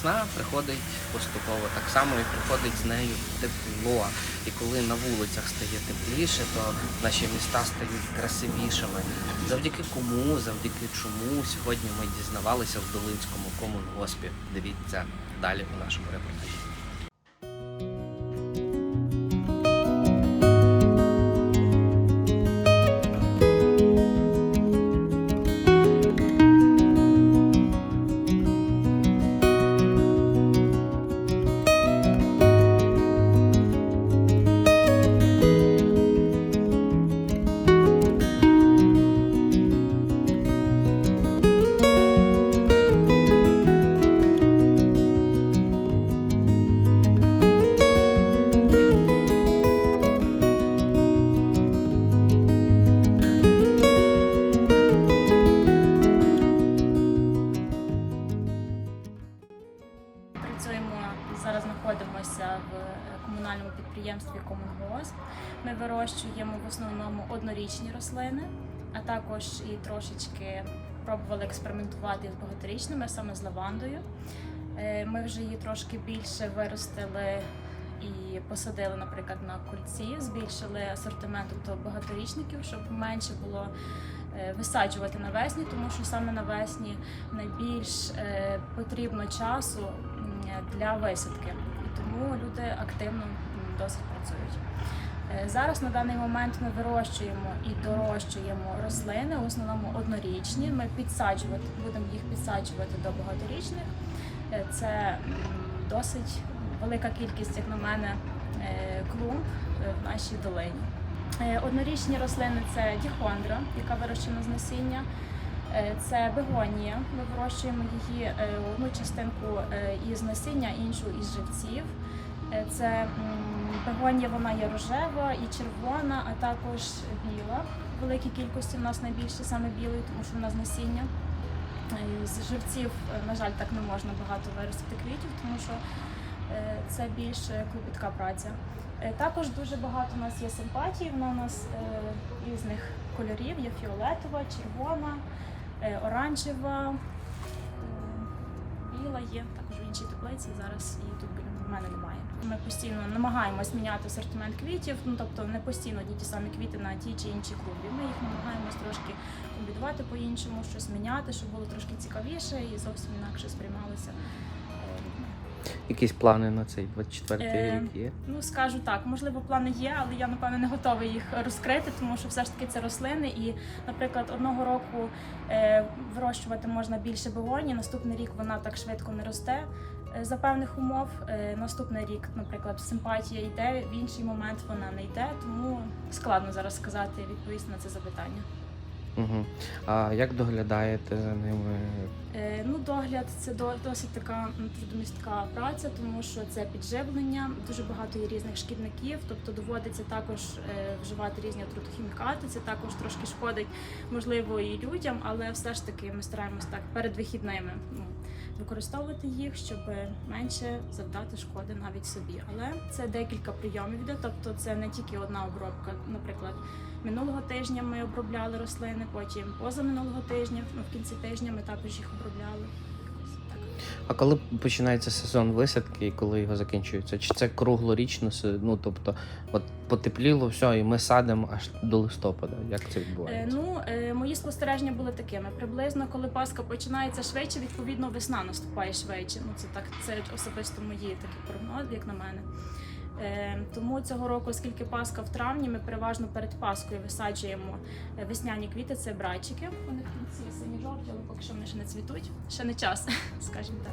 весна приходить поступово, так само і приходить з нею тепло. І коли на вулицях стає тепліше, то наші міста стають красивішими. Завдяки кому, завдяки чому сьогодні ми дізнавалися в Долинському комунгоспі. Дивіться далі у нашому репортажі. Підприємстві Ми вирощуємо в основному однорічні рослини, а також і трошечки пробували експериментувати з багаторічними, саме з лавандою. Е, Ми вже її трошки більше виростили і посадили, наприклад, на кульці, збільшили асортимент тобто багаторічників, щоб менше було е, висаджувати навесні, тому що саме навесні найбільш е, потрібно часу для висадки. І тому люди активно досить працюють. Е, Зараз на даний момент ми вирощуємо і дорощуємо рослини, в основному однорічні. Ми підсаджувати будемо їх підсаджувати до багаторічних. Е, Це досить велика кількість, як на мене, е, клумб в нашій долині. Однорічні рослини це діхондра, яка вирощена з насіння. Це бегонія. Ми вирощуємо її одну частинку із насіння, іншу із живців. Це м, бегонія, вона є рожева і червона, а також біла. В великій кількості в нас найбільше саме білої, тому що вона з насіння. Е, З живців, е, на жаль, так не можна багато виростити квітів, тому що е, це більш е, клопітка праця. Також дуже багато у нас є симпатії. Вона у нас різних кольорів: є фіолетова, червона, оранжева, біла є також в іншій теплиці. Зараз її тут біля мене немає. Ми постійно намагаємось міняти асортимент квітів, ну тобто не постійно одні ті самі квіти на тій чи іншій клубі. Ми їх намагаємось трошки комбінувати по-іншому, щось міняти, щоб було трошки цікавіше і зовсім інакше сприймалося. е. Якісь плани на цей 24 Е, рік є? Ну скажу так, можливо, плани є, але я напевно не готова їх розкрити, тому що все ж таки це рослини. І, наприклад, одного року е, вирощувати можна більше бегонії, наступний рік вона так швидко не росте. Е, За певних умов Е, наступний рік, наприклад, симпатія йде, в інший момент вона не йде, тому складно зараз сказати відповісти на це запитання. Угу. А як доглядаєте за ними? Е, Ну, догляд це до- досить така трудомістка праця, тому що це підживлення, дуже багато є різних шкідників, тобто доводиться також е, вживати різні отрутохімікати. Це також трошки шкодить, можливо, і людям, але все ж таки ми стараємось так перед вихідними ну, використовувати їх, щоб менше завдати шкоди навіть собі. Але це декілька прийомів де тобто це не тільки одна обробка. Наприклад, минулого тижня ми обробляли рослини, потім позаминулого тижня, ну в кінці тижня ми також їх обробляли. А коли починається сезон висадки і коли його закінчується? Чи це круглорічно? Ну тобто, от потепліло, все, і ми садимо аж до листопада. Як це Е, ну, е, мої спостереження були такими. Приблизно, коли Пасха починається швидше, відповідно, весна наступає швидше. Ну, це так, це особисто мої такі прогнози, як на мене. Е, тому цього року, оскільки Пасха в травні, ми переважно перед Паскою висаджуємо е, весняні квіти, це братчики. Вони в кінці сині жовті, але поки що вони ще не цвітуть. Ще не час, скажімо так.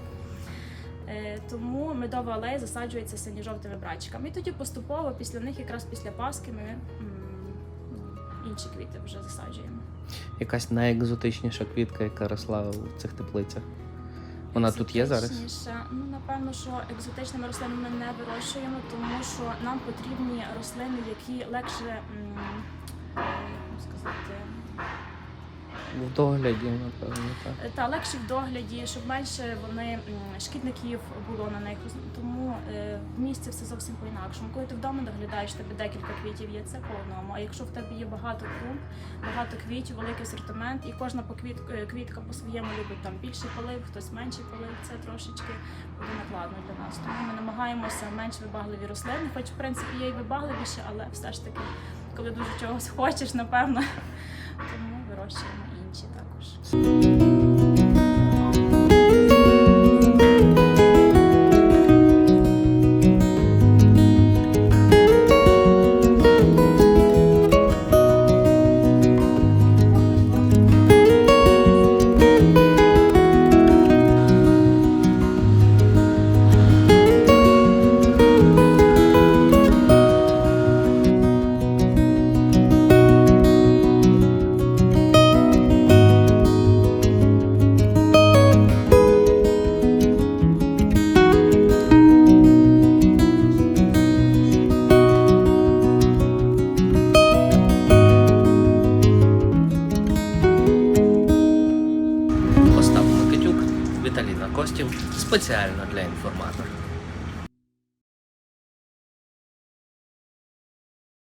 Е, Тому медова алея засаджується синьо-жовтими братчиками. І тоді поступово після них, якраз після Пасхи, ми інші квіти вже засаджуємо. Якась найекзотичніша квітка, яка росла в цих теплицях. Вона тут є зараз? Ну, напевно, що екзотичними рослинами ми не вирощуємо, тому що нам потрібні рослини, які легше м, е, сказати, в догляді, напевно, так. Е, Та легше в догляді, щоб менше вони шкідників було на них. Тому е, в місті все зовсім по-інакшому. Коли ти вдома доглядаєш, тебе декілька квітів є це по одному. А якщо в тебе є багато клумб, багато квітів, великий асортимент, і кожна поквіт, е, квітка по-своєму любить там більший полив, хтось менший полив, це трошечки буде накладно для нас. Тому ми намагаємося менш вибагливі рослини, хоч в принципі є і вибагливіші, але все ж таки, коли дуже чогось хочеш, напевно, тому вирощуємо інші Костів спеціально для інформатора.